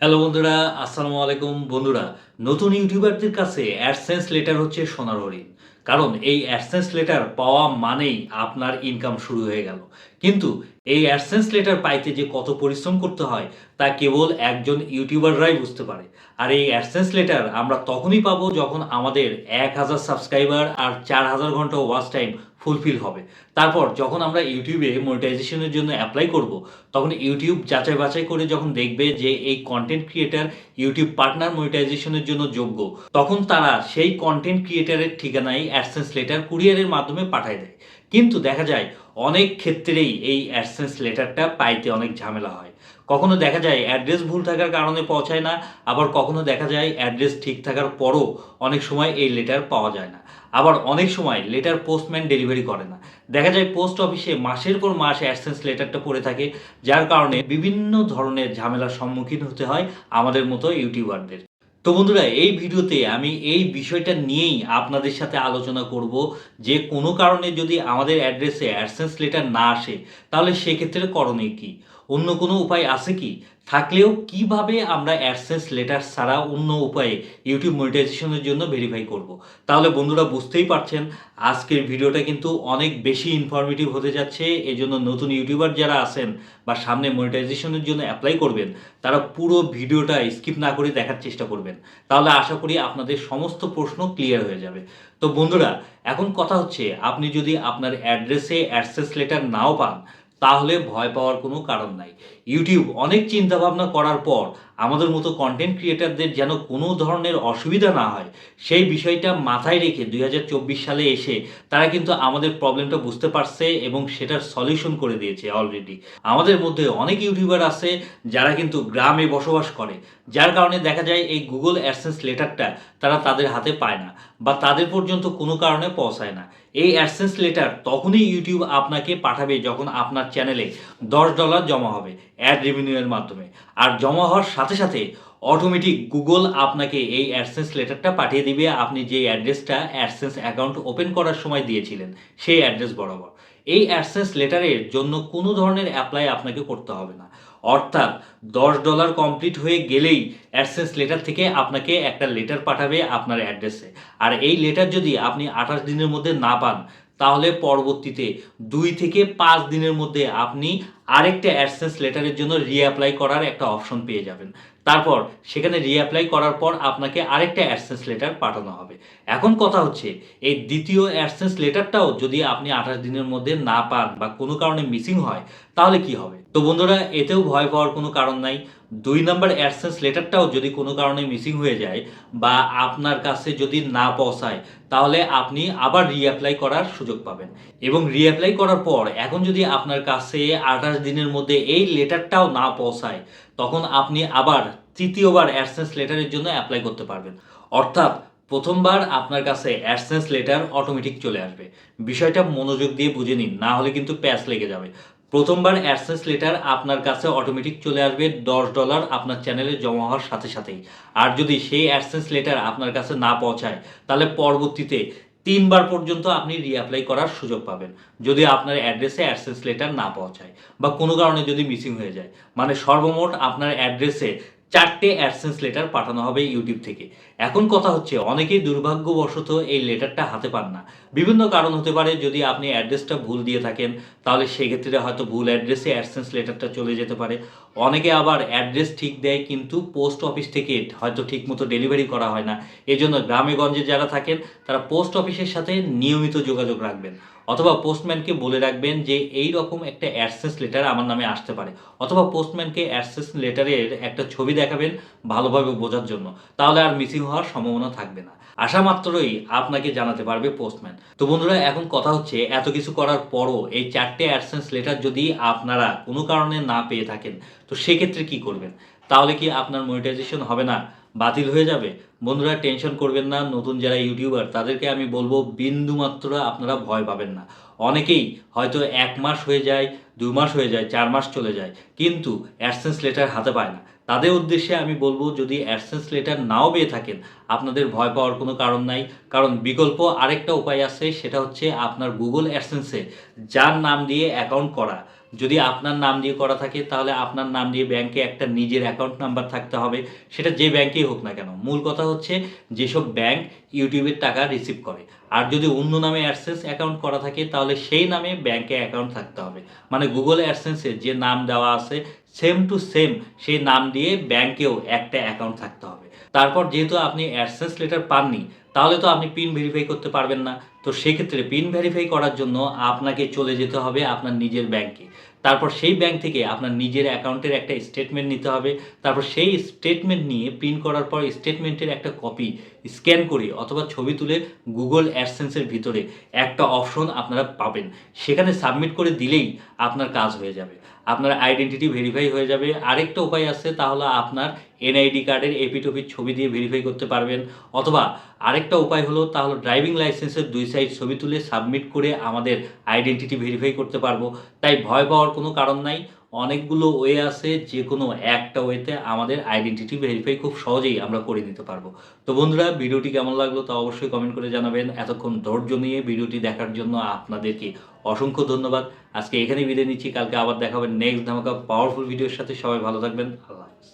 Hello বন্ধুরা, আসসালামু আলাইকুম। বন্ধুরা, নতুন ইউটিউবারদের কাছে অ্যাডসেন্স লেটার হচ্ছে সোনার হরিণ কারণ এই অ্যাডসেন্স লেটার পাওয়া মানেই আপনার ইনকাম শুরু হয়ে গেল। কিন্তু এই অ্যাডসেন্স লেটার পাইতে যে কত পরিশ্রম করতে হয়, তা কেবল একজন ইউটিউবাররাই বুঝতে পারে। আর এই অ্যাডসেন্স লেটার আমরা তখনই পাবো যখন আমাদের এক হাজার সাবস্ক্রাইবার আর চার হাজার ঘণ্টা ওয়াচ টাইম ফুলফিল হবে। তারপর যখন আমরা ইউটিউবে মনিটাইজেশনের জন্য অ্যাপ্লাই করব, তখন ইউটিউব যাচাই বাছাই করে যখন দেখবে যে এই কন্টেন্ট ক্রিয়েটার ইউটিউব পার্টনার মনিটাইজেশনের জন্য যোগ্য, তখন তারা সেই কন্টেন্ট ক্রিয়েটারের ঠিকানায় অ্যাডসেন্স লেটার কুরিয়ারের মাধ্যমে পাঠায় দেয়। কিন্তু দেখা যায় অনেক ক্ষেত্রেই এই অ্যাডসেন্স লেটারটা পাইতে অনেক ঝামেলা হয়। কখনো দেখা যায় অ্যাড্রেস ভুল থাকার কারণে পৌঁছায় না, আবার কখনো দেখা যায় অ্যাড্রেস ঠিক থাকার পরও অনেক সময় এই লেটার পাওয়া যায় না। আবার অনেক সময় লেটার পোস্টম্যান ডেলিভারি করে না। দেখা যায় পোস্ট অফিসে মাসের পর মাস অ্যাডসেন্স লেটারটা পড়ে থাকে, যার কারণে বিভিন্ন ধরনের ঝামেলার সম্মুখীন হতে হয় আমাদের মতো ইউটিউবারদের তো বন্ধুরা, এই ভিডিওতে আমি এই বিষয়টা নিয়েই আপনাদের সাথে আলোচনা করব যে কোনো কারণে যদি আমাদের অ্যাড্রেসে অ্যাডসেন্স লেটার না আসে, তাহলে সেক্ষেত্রে করণীয় কি? অন্য কোনো উপায় আছে কি? থাকলেও কীভাবে আমরা অ্যাডসেন্স লেটার ছাড়া অন্য উপায়ে ইউটিউব মনিটাইজেশনের জন্য ভেরিফাই করব? তাহলে বন্ধুরা বুঝতেই পারছেন, আজকের ভিডিওটা কিন্তু অনেক বেশি ইনফরমেটিভ হতে যাচ্ছে। এজন্য নতুন ইউটিউবার যারা আছেন বা সামনে মনিটাইজেশনের জন্য অ্যাপ্লাই করবেন, তারা পুরো ভিডিওটা স্কিপ না করে দেখার চেষ্টা করবেন। তাহলে আশা করি আপনাদের সমস্ত প্রশ্ন ক্লিয়ার হয়ে যাবে। তো বন্ধুরা, এখন কথা হচ্ছে, আপনি যদি আপনার অ্যাড্রেসে অ্যাডসেস লেটার নাও পান তাহলে ভয় পাওয়ার কোনো কারণ নাই। ইউটিউব অনেক চিন্তা ভাবনা করার পর আমাদের মতো কন্টেন্ট ক্রিয়েটারদের যেন কোনো ধরনের অসুবিধা না হয়, সেই বিষয়টা মাথায় রেখে দুই হাজার চব্বিশ সালে এসে তারা কিন্তু আমাদের প্রবলেমটা বুঝতে পারছে এবং সেটার সলিউশন করে দিয়েছে অলরেডি আমাদের মধ্যে অনেক ইউটিউবার আছে যারা কিন্তু গ্রামে বসবাস করে, যার কারণে দেখা যায় এই গুগল অ্যাডসেন্স লেটারটা তারা তাদের হাতে পায় না বা তাদের পর্যন্ত কোনো কারণে পৌঁছায় না। এই অ্যাডসেন্স লেটার তখনই ইউটিউব আপনাকে পাঠাবে যখন আপনার চ্যানেলে দশ ডলার জমা হবে অ্যাড রেভিনিউয়ের মাধ্যমে। আর জমা হওয়ার সাথে সাথে অটোমেটিক গুগল আপনাকে এই অ্যাডসেন্স লেটারটা পাঠিয়ে দিবে। আপনি যে অ্যাড্রেসটা অ্যাডসেন্স অ্যাকাউন্ট ওপেন করার সময় দিয়েছিলেন, সেই অ্যাড্রেস বরাবর। এই অ্যাডসেন্স লেটারের জন্য কোনো ধরনের অ্যাপ্লাই আপনাকে করতে হবে না। অর্থাৎ দশ ডলার কমপ্লিট হয়ে গেলেই অ্যাডসেন্স লেটার থেকে আপনাকে একটা লেটার পাঠাবে আপনার অ্যাড্রেসে আর এই লেটার যদি আপনি আঠাশ দিনের মধ্যে না পান, তাহলে পরবর্তীতে দুই থেকে পাঁচ দিনের মধ্যে আপনি আরেকটা অ্যাডসেন্স লেটারের জন্য রিঅ্যাপ্লাই করার একটা অপশন পেয়ে যাবেন। তারপর সেখানে রিঅ্যাপ্লাই করার পর আপনাকে আরেকটা অ্যাডসেন্স লেটার পাঠানো হবে। এখন কথা হচ্ছে, এই দ্বিতীয় অ্যাডসেন্স লেটারটাও যদি আপনি আঠাশ দিনের মধ্যে না পান বা কোনো কারণে মিসিং হয়, তাহলে কি হবে? তো বন্ধুরা, এতেও ভয় পাওয়ার কোনো কারণ নাই। দুই নাম্বার অ্যাডসেন্স লেটারটাও যদি কোনো কারণে মিসিং হয়ে যায় বা আপনার কাছে যদি না পৌঁছায়, তাহলে আপনি আবার রিঅ্যাপ্লাই করার সুযোগ পাবেন। এবং রিঅ্যাপ্লাই করার পর এখন যদি আপনার কাছে আঠাশ দিনের মধ্যে এই লেটারটাও না পৌঁছায়, তখন আপনি আবার তৃতীয়বার অ্যাডসেন্স লেটারের জন্য অ্যাপ্লাই করতে পারবেন। অর্থাৎ প্রথমবার আপনার কাছে অ্যাডসেন্স লেটার অটোমেটিক চলে আসবে। বিষয়টা মনোযোগ দিয়ে বুঝে নিন, না হলে কিন্তু প্যাচ লেগে যাবে। প্রথমবার অ্যাডসেন্স লেটার আপনার কাছে অটোমেটিক চলে আসবে, দশ ডলার আপনার চ্যানেলে জমা হওয়ার সাথে সাথেই। আর যদি সেই অ্যাডসেন্স লেটার আপনার কাছে না পৌঁছায়, তাহলে পরবর্তীতে তিনবার পর্যন্ত আপনি রিঅ্যাপ্লাই করার সুযোগ পাবেন। যদি আপনার অ্যাড্রেসে অ্যাডসেন্স লেটার না পৌঁছায় বা কোনো কারণে যদি মিসিং হয়ে যায়। মানে সর্বমোট আপনার অ্যাড্রেসে চারটে অ্যাডসেন্স লেটার পাঠানো হবে ইউটিউব থেকে। এখন কথা হচ্ছে, অনেকেই দুর্ভাগ্যবশত এই লেটারটা হাতে পান না। বিভিন্ন কারণ হতে পারে, যদি আপনি অ্যাড্রেসটা ভুল দিয়ে থাকেন, তাহলে সেক্ষেত্রে হয়তো ভুল অ্যাড্রেসে অ্যাডসেন্স লেটারটা চলে যেতে পারে। অনেকে আবার অ্যাড্রেস ঠিক দেয়, কিন্তু পোস্ট অফিস থেকে হয়তো ঠিক মতো ডেলিভারি করা হয় না। এই জন্য গ্রামে গঞ্জে যারা থাকেন, তারা পোস্ট অফিসের সাথে নিয়মিত যোগাযোগ রাখবেন। অথবা পোস্টম্যানকে বলে রাখবেন যে এই রকম একটা অ্যাডসেন্স লেটার আমার নামে আসতে পারে। অথবা পোস্টম্যানকে অ্যাডসেন্স লেটারের একটা ছবি দেখাবেন ভালোভাবে বোঝার জন্য। তাহলে আর মিসিং হওয়ার সম্ভাবনা থাকবে না। আশা মাত্রই আপনাকে জানাতে পারবে পোস্টম্যান। তো বন্ধুরা, এখন কথা হচ্ছে, এত কিছু করার পরও এই চারটে অ্যাডসেন্স লেটার যদি আপনারা কোনো কারণে না পেয়ে থাকেন, তো সেক্ষেত্রে কি করবেন? তাহলে কি আপনার মনিটাইজেশন হবে না? বাতিল হয়ে যাবে। বন্ধুরা, টেনশন করবেন না, নতুন যারা ইউটিউবার, তাদেরকে আমি বলব বিন্দু মাত্র আপনারা ভয় পাবেন না। অনেকেই হয়তো এক মাস হয়ে যায়, দু মাস হয়ে যায়, চার মাস চলে যায়, কিন্তু অ্যাডসেন্স লেটার হাতে পায় না। তাদের উদ্দেশ্যে আমি বলব, যদি অ্যাডসেন্স লেটার নাও পেয়ে থাকেন, আপনাদের ভয় পাওয়ার কোনো কারণ নাই। কারণ বিকল্প আরেকটা উপায় আছে, সেটা হচ্ছে আপনার গুগল অ্যাডসেন্সে যার নাম দিয়ে অ্যাকাউন্ট করা। যদি আপনার নাম দিয়ে করা থাকে, তাহলে আপনার নাম দিয়ে ব্যাংকে একটা নিজের অ্যাকাউন্ট নাম্বার থাকতে হবে। সেটা যে ব্যাংকেই হোক না কেন। মূল কথা হচ্ছে, যেসব ব্যাংক ইউটিউবের টাকা রিসিভ করে। আর যদি অন্য নামে অ্যাডসেন্স অ্যাকাউন্ট করা থাকে, তাহলে সেই নামে ব্যাংকে অ্যাকাউন্ট থাকতে হবে। মানে গুগল অ্যাডসেন্সে যে নাম দেওয়া আছে সেম টু সেম সেই নাম দিয়ে ব্যাংকেও একটা অ্যাকাউন্ট থাকতে হবে। তারপর যেহেতু আপনি অ্যাডসেন্স লেটার পাননি, তাহলে তো আপনি পিন ভেরিফাই করতে পারবেন না। তো সেক্ষেত্রে পিন ভেরিফাই করার জন্য আপনাকে চলে যেতে হবে আপনার নিজের ব্যাংকে তারপর সেই ব্যাংক থেকে আপনার নিজের অ্যাকাউন্টের একটা স্টেটমেন্ট নিতে হবে। তারপর সেই স্টেটমেন্ট নিয়ে প্রিন্ট করার পর স্টেটমেন্টের একটা কপি স্ক্যান করে অথবা ছবি তুলে গুগল অ্যাডসেন্সের ভিতরে একটা অপশন আপনারা পাবেন। সেখানে সাবমিট করে দিলেই আপনার কাজ হয়ে যাবে। আপনার আইডেন্টিটি ভেরিফাই হয়ে যাবে। আরেকটা উপায় আছে তাহলে আপনার এনআইডি কার্ডের এপিটপির ছবি দিয়ে ভেরিফাই করতে পারবেন। অথবা আরেকটা উপায় হলো তাহলে ড্রাইভিং লাইসেন্সের দুই সাইড ছবি তুলে সাবমিট করে আমাদের আইডেন্টিটি ভেরিফাই করতে পারব। তাই ভয় পাওয়ার কোনো কারণ নাই। অনেকগুলো ওয়ে আছে যে কোনো একটা ওয়েতে আমাদের আইডেন্টিটি ভেরিফাই খুব সহজেই আমরা করে নিতে পারব। তো বন্ধুরা, ভিডিওটি কেমন লাগল তা অবশ্যই কমেন্ট করে জানাবেন। এতক্ষণ ধৈর্য নিয়ে ভিডিওটি দেখার জন্য আপনাদেরকে অসংখ্য ধন্যবাদ। আজকে এখানে বিদায় নিচ্ছি। কালকে আবার দেখাবেন নেক্সট ধামাকা পাওয়ারফুল ভিডিওর সাথে। সবাই ভালো থাকবেন। আল্লাহ